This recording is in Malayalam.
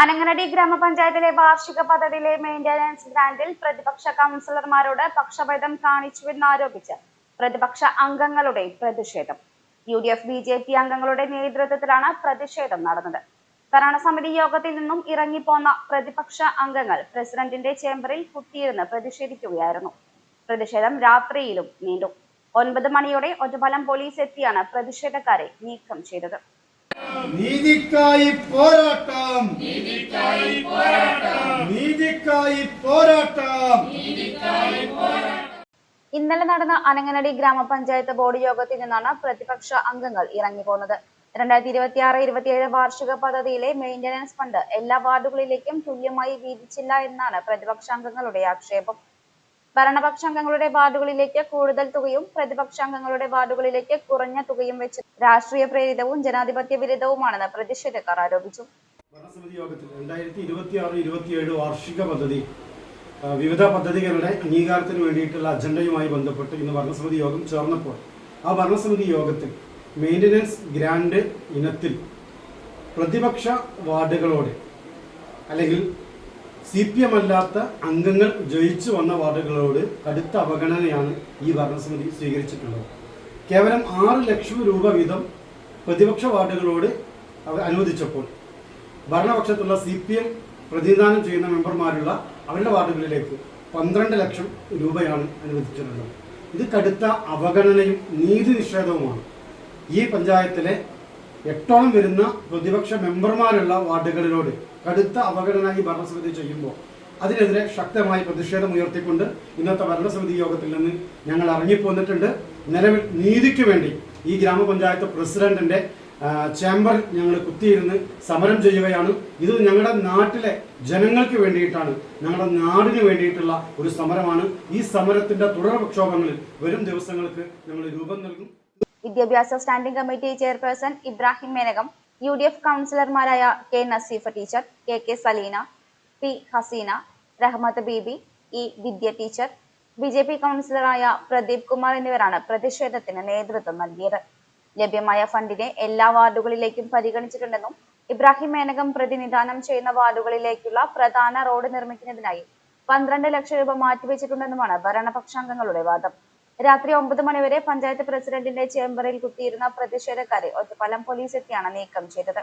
അനങ്ങനടി ഗ്രാമപഞ്ചായത്തിലെ വാർഷിക പദ്ധതിയിലെ മെയിന്റനൻസ് ഗ്രാൻഡിൽ പ്രതിപക്ഷ കൗൺസിലർമാരോട് പക്ഷഭേദം കാണിച്ചുവെന്നാരോപിച്ച് പ്രതിപക്ഷ അംഗങ്ങളുടെ പ്രതിഷേധം. U D F B J P അംഗങ്ങളുടെ നേതൃത്വത്തിലാണ് പ്രതിഷേധം നടന്നത്. ഭരണസമിതി യോഗത്തിൽ നിന്നും ഇറങ്ങിപ്പോന്ന പ്രതിപക്ഷ അംഗങ്ങൾ പ്രസിഡന്റിന്റെ ചേംബറിൽ കുത്തിയിരുന്ന് പ്രതിഷേധിക്കുകയായിരുന്നു. പ്രതിഷേധം രാത്രിയിലും നീണ്ടു. ഒൻപത് മണിയോടെ ഒറ്റഫലം പോലീസ് എത്തിയാണ് പ്രതിഷേധക്കാരെ നീക്കം ചെയ്തത്. നീതിക്കായി പോരാട്ടം. നീതിക്കായി പോരാട്ടം. നീതിക്കായി പോരാട്ടം. നീതിക്കായി പോരാട്ടം. ഇന്നലെ നടന്ന അനങ്ങനടി ഗ്രാമപഞ്ചായത്ത് ബോർഡ് യോഗത്തിൽ നിന്നാണ് പ്രതിപക്ഷ അംഗങ്ങൾ ഇറങ്ങിപ്പോന്നത്. രണ്ടായിരത്തി ഇരുപത്തി ആറ് ഇരുപത്തിയേഴ് വാർഷിക പദ്ധതിയിലെ മെയിന്റനൻസ് ഫണ്ട് എല്ലാ വാർഡുകളിലേക്കും തുല്യമായി വീതിച്ചില്ല എന്നാണ് പ്രതിപക്ഷാംഗങ്ങളുടെ ആക്ഷേപം. ഭരണപക്ഷാംഗങ്ങളുടെ വാർഡുകളിലേക്ക് കൂടുതൽ തുകയും പ്രതിപക്ഷാംഗങ്ങളുടെ വാർഡുകളിലേക്ക് കുറഞ്ഞ തുകയും വെച്ച് രാഷ്ട്രീയ പ്രേരിതവും ജനാധിപത്യ വിരുദ്ധവുമാണെന്ന് പ്രതിഷേധക്കാർ ആരോപിച്ചു. ഭരണസമിതി യോഗത്തിൽ രണ്ടായിരത്തി ഇരുപത്തി ആറ് ഇരുപത്തിയേഴ് വാർഷിക പദ്ധതി വിവിധ പദ്ധതികളുടെ അംഗീകാരത്തിന് വേണ്ടിയിട്ടുള്ള അജണ്ടയുമായി ബന്ധപ്പെട്ട് ഇന്ന് ഭരണസമിതി യോഗം ചേർന്നപ്പോൾ ആ ഭരണസമിതി യോഗത്തിൽ മെയിന്റനൻസ് ഗ്രാൻഡ് ഇനത്തിൽ പ്രതിപക്ഷ വാർഡുകളോട് അല്ലെങ്കിൽ സി പി എം അല്ലാത്ത അംഗങ്ങൾ ജയിച്ചു വന്ന വാർഡുകളോട് കടുത്ത അവഗണനയാണ് ഈ ഭരണസമിതി സ്വീകരിച്ചിട്ടുള്ളത്. കേവലം ആറ് ലക്ഷം രൂപ വീതം പ്രതിപക്ഷ വാർഡുകളോട് അവർ അനുവദിച്ചപ്പോൾ ഭരണപക്ഷത്തുള്ള സി പി എം പ്രതിനിധാനം ചെയ്യുന്ന മെമ്പർമാരുള്ള അവരുടെ വാർഡുകളിലേക്ക് പന്ത്രണ്ട് ലക്ഷം രൂപയാണ് അനുവദിച്ചിട്ടുള്ളത്. ഇത് കടുത്ത അവഗണനയും നീതി നിഷേധവുമാണ്. ഈ പഞ്ചായത്തിലെ എട്ടോളം വരുന്ന പ്രതിപക്ഷ മെമ്പർമാരുള്ള വാർഡുകളിലോട് കടുത്ത അവഗണന ഈ ഭരണസമിതി ചെയ്യുമ്പോൾ അതിനെതിരെ ശക്തമായി പ്രതിഷേധം ഉയർത്തിക്കൊണ്ട് ഇന്നത്തെ ഭരണസമിതി യോഗത്തിൽ നിന്ന് ഞങ്ങൾ ഇറങ്ങിപ്പോന്നിട്ടുണ്ട്. നിലവിൽ നീതിക്ക് വേണ്ടി ഈ ഗ്രാമപഞ്ചായത്ത് പ്രസിഡന്റിന്റെ ചേംബർ ഞങ്ങൾ കുത്തിയിരുന്ന് സമരം ചെയ്യുകയാണ്. ഇത് ഞങ്ങളുടെ നാട്ടിലെ ജനങ്ങൾക്ക് വേണ്ടിയിട്ടാണ് ഞങ്ങളുടെ നാടിന് വേണ്ടിയിട്ടുള്ള ഒരു സമരമാണ്. ഈ സമരത്തിന്റെ തുടർ പ്രക്ഷോഭങ്ങളിൽ വരും ദിവസങ്ങൾക്ക് ഞങ്ങൾ രൂപം നൽകും. വിദ്യാഭ്യാസ standing committee chairperson Ibrahim Menakam U D F കൗൺസിലർമാരായ K Naseefa teacher K K Saleena P Haseena Rahmath Beevi E Vidya teacher B J P കൗൺസിലറായ Pradeep Kumar എന്നിവരാണ് പ്രതിഷേധത്തിന് നേതൃത്വം നൽകിയത്. ലഭ്യമായ ഫണ്ടിനെ എല്ലാ വാർഡുകളിലേക്കും പരിഗണിച്ചിട്ടുണ്ടെന്നും ഇബ്രാഹിം മേനകം പ്രതിനിധാനം ചെയ്യുന്ന വാർഡുകളിലേക്കുള്ള പ്രധാന റോഡ് നിർമ്മിക്കുന്നതിനായി പന്ത്രണ്ട് ലക്ഷം രൂപ മാറ്റിവെച്ചിട്ടുണ്ടെന്നുമാണ് ഭരണപക്ഷാംഗങ്ങളുടെ വാദം. രാത്രി ഒമ്പത് മണിവരെ പഞ്ചായത്ത് പ്രസിഡന്റിന്റെ ചേംബറിൽ കുത്തിയിരുന്ന പ്രതിഷേധക്കാരെ ഒറ്റപ്പാലം പോലീസ് എത്തിയാണ് നീക്കം ചെയ്തത്